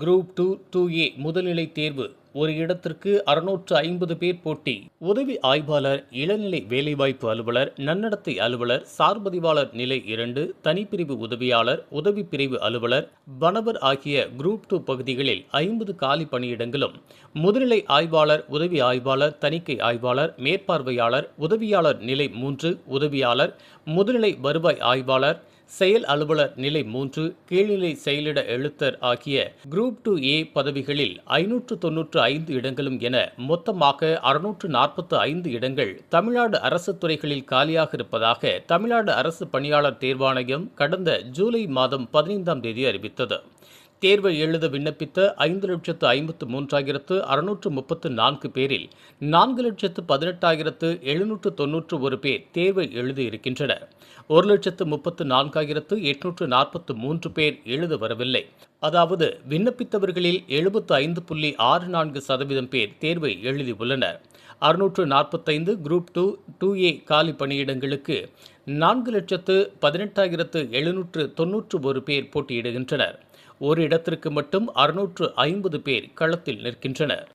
Group two two ஏ முதல்நிலை தேர்வு. ஒரு இடத்திற்கு அறுநூற்று ஐம்பது பேர் போட்டி. உதவி ஆய்வாளர் இளநிலை வேலைவாய்ப்பு அலுவலர் நன்னடத்தை அலுவலர் சார்பதிவாளர் நிலை இரண்டு தனிப்பிரிவு உதவியாளர் உதவி பிரிவு அலுவலர் வனவர் ஆகிய குரூப் டூ பகுதிகளில் ஐம்பது காலி பணியிடங்களும். முதுநிலை ஆய்வாளர் உதவி ஆய்வாளர் தணிக்கை ஆய்வாளர் மேற்பார்வையாளர் உதவியாளர் நிலை மூன்று உதவியாளர் முதுநிலை வருவாய் ஆய்வாளர் செயல் அலுவலர் நிலை மூன்று கீழ்நிலை செயலிட எழுத்தர் ஆகிய குரூப் டூ ஏ பதவிகளில் ஐநூற்று தொன்னூற்று ஐந்து இடங்களும் என மொத்தமாக அறுநூற்று நாற்பத்து ஐந்து இடங்கள் தமிழ்நாடு அரசு துறைகளில் காலியாக இருப்பதாக தமிழ்நாடு அரசு பணியாளர் தேர்வாணையம் கடந்த ஜூலை மாதம் பதினைந்தாம் தேதி அறிவித்தது. தேர்வை எழுத விண்ணப்பித்த ஐந்து லட்சத்து ஐம்பத்து மூன்றாயிரத்து அறுநூற்று முப்பத்து நான்கு பேரில் நான்கு லட்சத்து பதினெட்டாயிரத்து எழுநூற்று தொன்னூற்று ஒரு பேர் தேர்வை எழுதியிருக்கின்றனர் ஒரு லட்சத்து முப்பத்து நான்காயிரத்து எட்நூற்று நாற்பத்து மூன்று பேர் எழுத வரவில்லை. அதாவது விண்ணப்பித்தவர்களில் எழுபத்து ஐந்து புள்ளி ஆறு நான்கு சதவீதம் பேர் தேர்வை எழுதியுள்ளனர் அறுநூற்று நாற்பத்தைந்து குரூப் டூ டூ ஏ காலி பணியிடங்களுக்கு நான்கு லட்சத்து பதினெட்டாயிரத்து எழுநூற்று தொன்னூற்று ஒரு பேர் போட்டியிடுகின்றனர். ஒரு இடத்திற்கு மட்டும் அறுநூற்று ஐம்பது பேர் களத்தில் நிற்கின்றனர்.